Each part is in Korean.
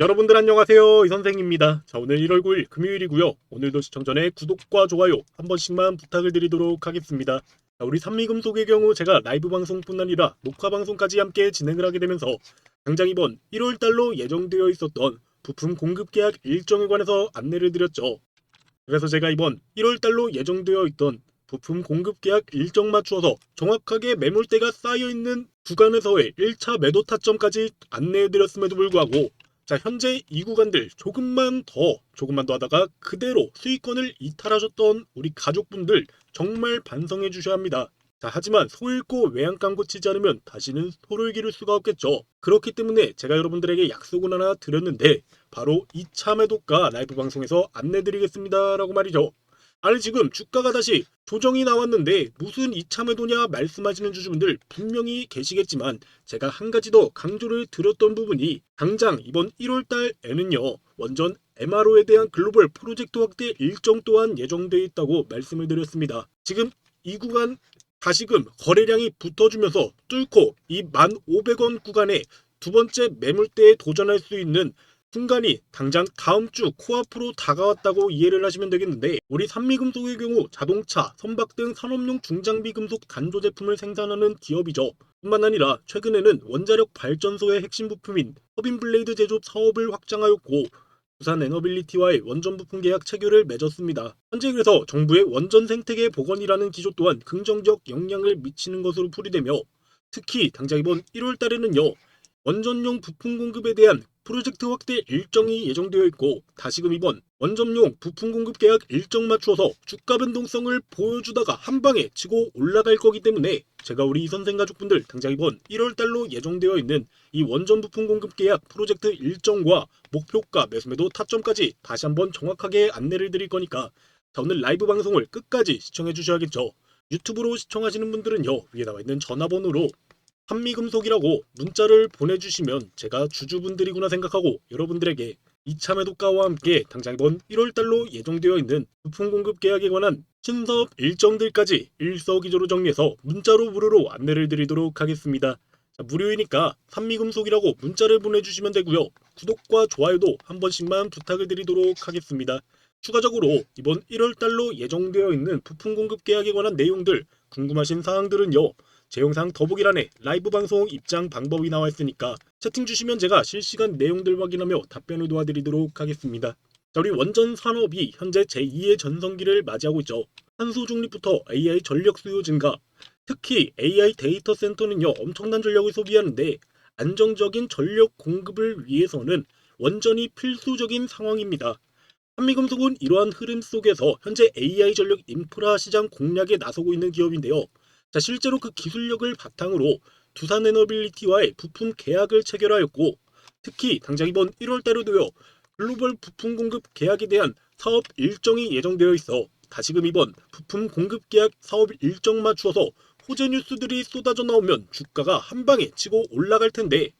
여러분들 안녕하세요. 이 선생입니다. 자, 오늘 1월 9일 금요일이고요. 오늘도 시청 전에 구독과 좋아요 한 번씩만 부탁을 드리도록 하겠습니다. 자, 우리 산미금속의 경우 제가 라이브 방송뿐 아니라 녹화 방송까지 함께 진행을 하게 되면서 당장 이번 1월 달로 예정되어 있었던 부품 공급 계약 일정에 관해서 안내를 드렸죠. 그래서 제가 이번 1월 달로 예정되어 있던 부품 공급 계약 일정 맞추어서 정확하게 매물대가 쌓여 있는 구간에서의 1차 매도 타점까지 안내해 드렸음에도 불구하고 자 현재 이 구간들 조금만 더 조금만 더 하다가 그대로 수익권을 이탈하셨던 우리 가족분들 정말 반성해 주셔야 합니다. 자 하지만 소 잃고 외양간 고 치지 않으면 다시는 소를 기를 수가 없겠죠. 그렇기 때문에 제가 여러분들에게 약속을 하나 드렸는데 바로 2차 매도가 라이브 방송에서 안내드리겠습니다 라고 말이죠. 아니 지금 주가가 다시 조정이 나왔는데 무슨 2차 매도냐 말씀하시는 주주분들 분명히 계시겠지만 제가 한 가지 더 강조를 드렸던 부분이 당장 이번 1월달에는요 원전 MRO에 대한 글로벌 프로젝트 확대 일정 또한 예정돼 있다고 말씀을 드렸습니다. 지금 이 구간 다시금 거래량이 붙어주면서 뚫고 이 1,500원 구간에 두 번째 매물대에 도전할 수 있는 순간이 당장 다음 주 코앞으로 다가왔다고 이해를 하시면 되겠는데 우리 산미금속의 경우 자동차, 선박 등 산업용 중장비 금속 단조 제품을 생산하는 기업이죠. 뿐만 아니라 최근에는 원자력 발전소의 핵심 부품인 터빈 블레이드 제조업 사업을 확장하였고 부산 에너빌리티와의 원전 부품 계약 체결을 맺었습니다. 현재 그래서 정부의 원전 생태계 복원이라는 기조 또한 긍정적 영향을 미치는 것으로 풀이되며 특히 당장 이번 1월 달에는요. 원전용 부품 공급에 대한 프로젝트 확대 일정이 예정되어 있고 다시금 이번 원전용 부품 공급 계약 일정 맞추어서 주가 변동성을 보여주다가 한 방에 치고 올라갈 거기 때문에 제가 우리 이 선생 가족분들 당장 이번 1월 달로 예정되어 있는 이 원전 부품 공급 계약 프로젝트 일정과 목표가 매수매도 타점까지 다시 한번 정확하게 안내를 드릴 거니까 자 오늘 라이브 방송을 끝까지 시청해 주셔야겠죠. 유튜브로 시청하시는 분들은요 위에 나와 있는 전화번호로 한미금속이라고 문자를 보내주시면 제가 주주분들이구나 생각하고 여러분들에게 2차 매도가와 함께 당장 이번 1월달로 예정되어 있는 부품 공급 계약에 관한 신사업 일정들까지 일서기조로 정리해서 문자로 무료로 안내를 드리도록 하겠습니다. 자, 무료이니까 산미금속이라고 문자를 보내주시면 되고요. 구독과 좋아요도 한 번씩만 부탁을 드리도록 하겠습니다. 추가적으로 이번 1월달로 예정되어 있는 부품 공급 계약에 관한 내용들 궁금하신 사항들은요. 제 영상 더보기란에 라이브 방송 입장 방법이 나와 있으니까 채팅 주시면 제가 실시간 내용들 확인하며 답변을 도와드리도록 하겠습니다. 자, 우리 원전 산업이 현재 제2의 전성기를 맞이하고 있죠. 탄소 중립부터 AI 전력 수요 증가, 특히 AI 데이터 센터는요 엄청난 전력을 소비하는데 안정적인 전력 공급을 위해서는 원전이 필수적인 상황입니다. 한미금속은 이러한 흐름 속에서 현재 AI 전력 인프라 시장 공략에 나서고 있는 기업인데요. 자, 실제로 그 기술력을 바탕으로 두산 에너빌리티와의 부품 계약을 체결하였고 특히 당장 이번 1월 달에도요. 글로벌 부품 공급 계약에 대한 사업 일정이 예정되어 있어 다시금 이번 부품 공급 계약 사업 일정 맞추어서 호재 뉴스들이 쏟아져 나오면 주가가 한 방에 치고 올라갈 텐데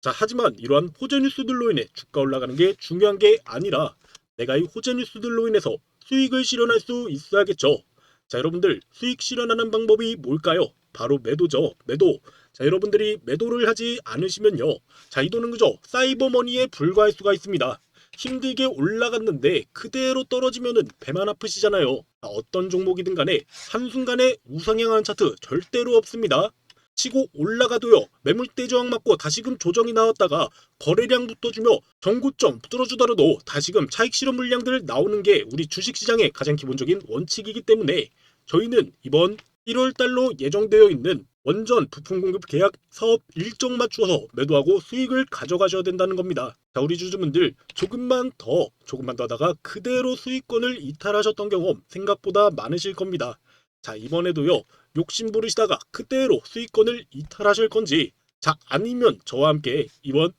자 하지만 이러한 호재 뉴스들로 인해 주가 올라가는 게 중요한 게 아니라 내가 이 호재 뉴스들로 인해서 수익을 실현할 수 있어야겠죠. 자 여러분들 수익 실현하는 방법이 뭘까요? 바로 매도죠. 매도. 자 여러분들이 매도를 하지 않으시면요. 자 이 돈은 그저 사이버머니에 불과할 수가 있습니다. 힘들게 올라갔는데 그대로 떨어지면은 배만 아프시잖아요. 자, 어떤 종목이든 간에 한순간에 우상향하는 차트 절대로 없습니다. 치고 올라가도요. 매물대 저항 맞고 다시금 조정이 나왔다가 거래량 붙어주며 정고점 뚫어주더라도 다시금 차익 실현 물량들 나오는 게 우리 주식시장의 가장 기본적인 원칙이기 때문에 저희는 이번 1월 달로 예정되어 있는 원전 부품 공급 계약 사업 일정 맞추어서 매도하고 수익을 가져가셔야 된다는 겁니다. 자, 우리 주주분들 조금만 더 조금만 더 하다가 그대로 수익권을 이탈하셨던 경험 생각보다 많으실 겁니다. 자, 이번에도요. 욕심 부리시다가 그대로 수익권을 이탈하실 건지 자, 아니면 저와 함께 이번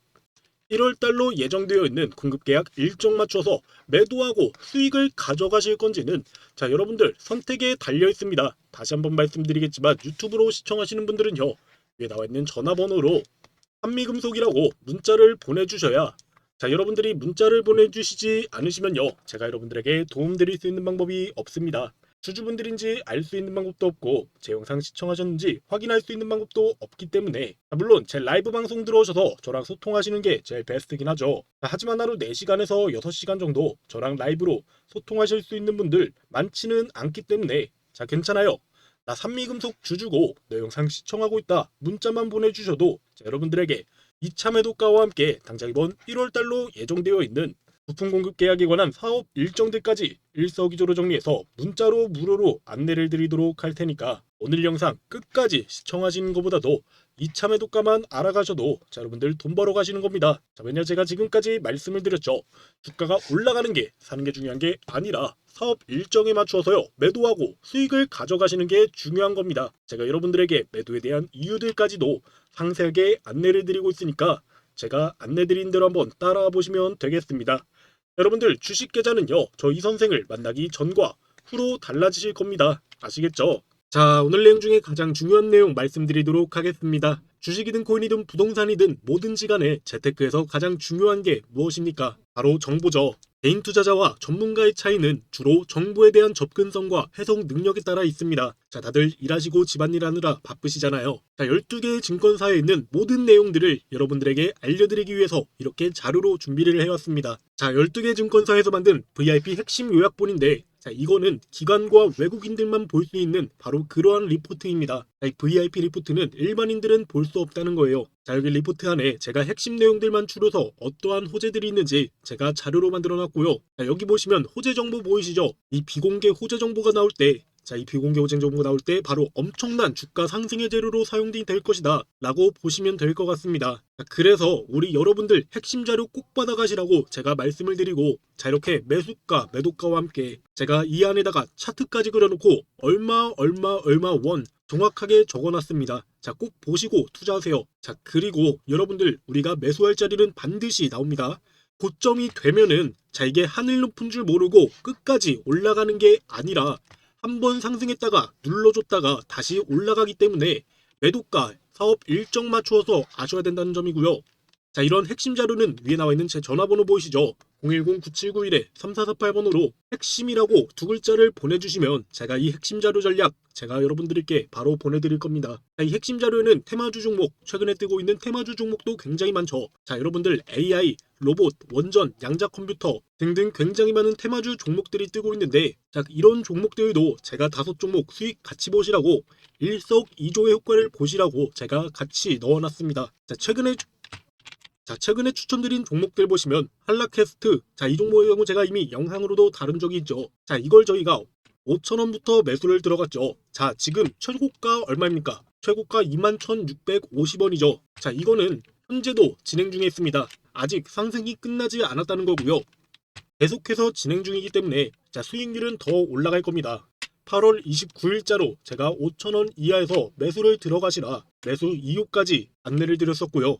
1월 달로 예정되어 있는 공급 계약 일정 맞춰서 매도하고 수익을 가져가실 건지는 자 여러분들 선택에 달려 있습니다. 다시 한번 말씀드리겠지만 유튜브로 시청하시는 분들은요 위에 나와 있는 전화번호로 한미금속이라고 문자를 보내주셔야 자 여러분들이 문자를 보내주시지 않으시면요 제가 여러분들에게 도움드릴 수 있는 방법이 없습니다. 주주분들인지 알 수 있는 방법도 없고 제 영상 시청하셨는지 확인할 수 있는 방법도 없기 때문에 아, 물론 제 라이브 방송 들어오셔서 저랑 소통하시는 게 제일 베스트긴 하죠. 아, 하지만 하루 4시간에서 6시간 정도 저랑 라이브로 소통하실 수 있는 분들 많지는 않기 때문에 자 괜찮아요. 나 산미금속 주주고 내 영상 시청하고 있다. 문자만 보내주셔도 자, 여러분들에게 이차 매도가와 함께 당장 이번 1월달로 예정되어 있는 부품 공급 계약에 관한 사업 일정들까지 일석이조로 정리해서 문자로 무료로 안내를 드리도록 할 테니까 오늘 영상 끝까지 시청하시는 것보다도 2차 매도가만 알아가셔도 자 여러분들 돈 벌어 가시는 겁니다. 자 왜냐 제가 지금까지 말씀을 드렸죠. 주가가 올라가는 게 사는 게 중요한 게 아니라 사업 일정에 맞추어서요 매도하고 수익을 가져가시는 게 중요한 겁니다. 제가 여러분들에게 매도에 대한 이유들까지도 상세하게 안내를 드리고 있으니까 제가 안내 드린 대로 한번 따라와 보시면 되겠습니다. 여러분들 주식 계좌는요 저이 선생을 만나기 전과 후로 달라지실 겁니다. 아시겠죠? 자 오늘 내용 중에 가장 중요한 내용 말씀드리도록 하겠습니다. 주식이든 코인이든 부동산이든 뭐든지 간에 재테크에서 가장 중요한 게 무엇입니까? 바로 정보죠. 개인 투자자와 전문가의 차이는 주로 정보에 대한 접근성과 해석 능력에 따라 있습니다. 자, 다들 일하시고 집안일 하느라 바쁘시잖아요. 자, 12개의 증권사에 있는 모든 내용들을 여러분들에게 알려드리기 위해서 이렇게 자료로 준비를 해왔습니다. 자, 12개 증권사에서 만든 VIP 핵심 요약본인데 자, 이거는 기관과 외국인들만 볼 수 있는 바로 그러한 리포트입니다. 자, 이 VIP 리포트는 일반인들은 볼 수 없다는 거예요. 자, 여기 리포트 안에 제가 핵심 내용들만 추려서 어떠한 호재들이 있는지 제가 자료로 만들어 놨고요. 자, 여기 보시면 호재 정보 보이시죠? 이 비공개 호재 정보가 나올 때 자, 이 비공개 호재 정보가 나올 때 바로 엄청난 주가 상승의 재료로 사용될 것이다 라고 보시면 될 것 같습니다. 자, 그래서 우리 여러분들 핵심 자료 꼭 받아가시라고 제가 말씀을 드리고 자 이렇게 매수가 매도가와 함께 제가 이 안에다가 차트까지 그려놓고 얼마 얼마 얼마 원 정확하게 적어놨습니다. 자 꼭 보시고 투자하세요. 자 그리고 여러분들 우리가 매수할 자리는 반드시 나옵니다. 고점이 되면은 자 이게 하늘 높은 줄 모르고 끝까지 올라가는 게 아니라 한 번 상승했다가 눌러줬다가 다시 올라가기 때문에 매도가 사업 일정 맞추어서 아셔야 된다는 점이고요. 자 이런 핵심 자료는 위에 나와 있는 제 전화번호 보이시죠? 010-9791-3448번호로 핵심이라고 두 글자를 보내주시면 제가 이 핵심 자료 전략 제가 여러분들께 바로 보내드릴 겁니다. 자, 이 핵심 자료에는 테마주 종목, 최근에 뜨고 있는 테마주 종목도 굉장히 많죠. 자 여러분들 AI, 로봇, 원전, 양자 컴퓨터 등등 굉장히 많은 테마주 종목들이 뜨고 있는데 자 이런 종목들도 제가 다섯 종목 수익 같이 보시라고 일석이조의 효과를 보시라고 제가 같이 넣어놨습니다. 자 최근에 자 최근에 추천드린 종목들 보시면 한라캐스트 자 이 종목의 경우 제가 이미 영상으로도 다룬 적이 있죠. 자 이걸 저희가 5천원부터 매수를 들어갔죠. 자 지금 최고가 얼마입니까? 최고가 21,650원이죠. 자 이거는 현재도 진행 중에 있습니다. 아직 상승이 끝나지 않았다는 거고요. 계속해서 진행 중이기 때문에 자 수익률은 더 올라갈 겁니다. 8월 29일자로 제가 5천원 이하에서 매수를 들어가시라 매수 이유까지 안내를 드렸었고요.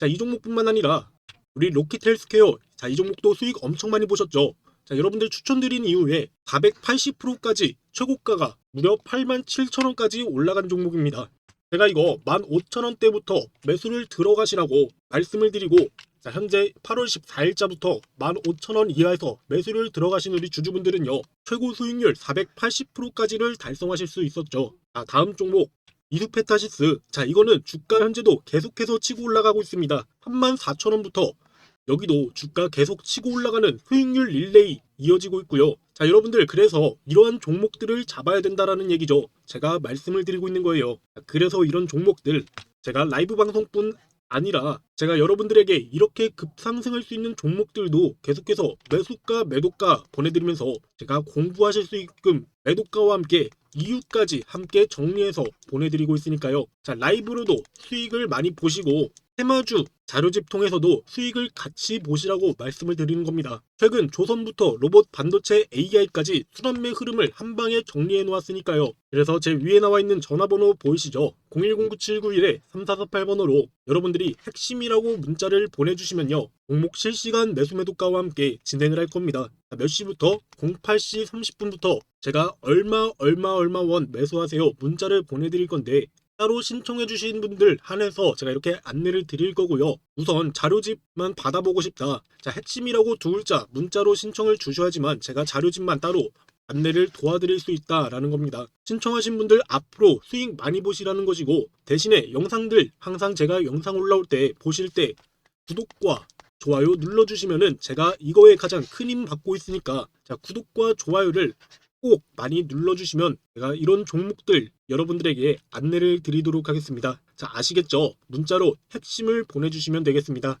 자, 이 종목뿐만 아니라 우리 로키텔스케어 자, 이 종목도 수익 엄청 많이 보셨죠? 자, 여러분들 추천드린 이후에 480%까지 최고가가 무려 87,000원까지 올라간 종목입니다. 제가 이거 15,000원대부터 매수를 들어가시라고 말씀을 드리고 자, 현재 8월 14일자부터 15,000원 이하에서 매수를 들어가신 우리 주주분들은요. 최고 수익률 480%까지를 달성하실 수 있었죠. 자, 다음 종목 이두페타시스. 자, 이거는 주가 현재도 계속해서 치고 올라가고 있습니다. 34,000원부터 여기도 주가 계속 치고 올라가는 수익률 릴레이 이어지고 있고요. 자, 여러분들 그래서 이러한 종목들을 잡아야 된다라는 얘기죠. 제가 말씀을 드리고 있는 거예요. 자, 그래서 이런 종목들 제가 라이브 방송뿐 아니라 제가 여러분들에게 이렇게 급상승할 수 있는 종목들도 계속해서 매수가 매도가 보내드리면서 제가 공부하실 수 있게끔 매도가와 함께 이유까지 함께 정리해서 보내드리고 있으니까요. 자 라이브로도 수익을 많이 보시고 테마주 자료집 통해서도 수익을 같이 보시라고 말씀을 드리는 겁니다. 최근 조선부터 로봇 반도체 AI까지 순환매 흐름을 한 방에 정리해 놓았으니까요. 그래서 제 위에 나와 있는 전화번호 보이시죠? 0109791-3448번호로 여러분들이 핵심이라고 문자를 보내주시면요. 종목 실시간 매수 매도가와 함께 진행을 할 겁니다. 자, 몇 시부터? 08시 30분부터 제가 얼마 얼마 얼마 원 매수하세요 문자를 보내드릴 건데 따로 신청해 주신 분들 한해서 제가 이렇게 안내를 드릴 거고요. 우선 자료집만 받아보고 싶다. 자 핵심이라고 두 글자 문자로 신청을 주셔야지만 제가 자료집만 따로 안내를 도와드릴 수 있다라는 겁니다. 신청하신 분들 앞으로 수익 많이 보시라는 것이고 대신에 영상들 항상 제가 영상 올라올 때 보실 때 구독과 좋아요 눌러주시면은 제가 이거에 가장 큰 힘 받고 있으니까 자 구독과 좋아요를 꼭 많이 눌러주시면 제가 이런 종목들 여러분들에게 안내를 드리도록 하겠습니다. 자 아시겠죠? 문자로 핵심을 보내주시면 되겠습니다.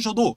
셔도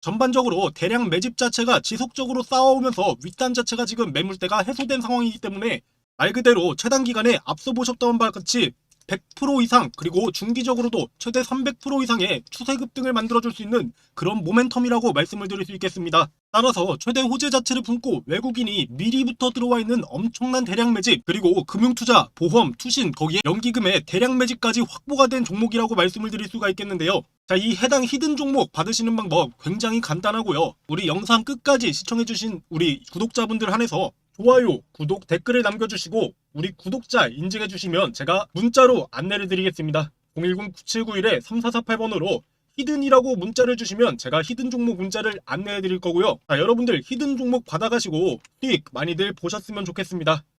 전반적으로 대량 매집 자체가 지속적으로 쌓아오면서 윗단 자체가 지금 매물대가 해소된 상황이기 때문에 말 그대로 최단 기간에 앞서 보셨던 바와 같이 100% 이상 그리고 중기적으로도 최대 300% 이상의 추세 급등을 만들어줄 수 있는 그런 모멘텀이라고 말씀을 드릴 수 있겠습니다. 따라서 최대 호재 자체를 품고 외국인이 미리부터 들어와 있는 엄청난 대량 매집 그리고 금융투자, 보험, 투신 거기에 연기금의 대량 매집까지 확보가 된 종목이라고 말씀을 드릴 수가 있겠는데요. 자, 이 해당 히든 종목 받으시는 방법 굉장히 간단하고요. 우리 영상 끝까지 시청해주신 우리 구독자분들 한해서 좋아요, 구독, 댓글을 남겨주시고 우리 구독자 인증해주시면 제가 문자로 안내를 드리겠습니다. 010-9791-3448번으로 히든이라고 문자를 주시면 제가 히든 종목 문자를 안내해 드릴 거고요. 자, 여러분들 히든 종목 받아가시고 수익 많이들 보셨으면 좋겠습니다.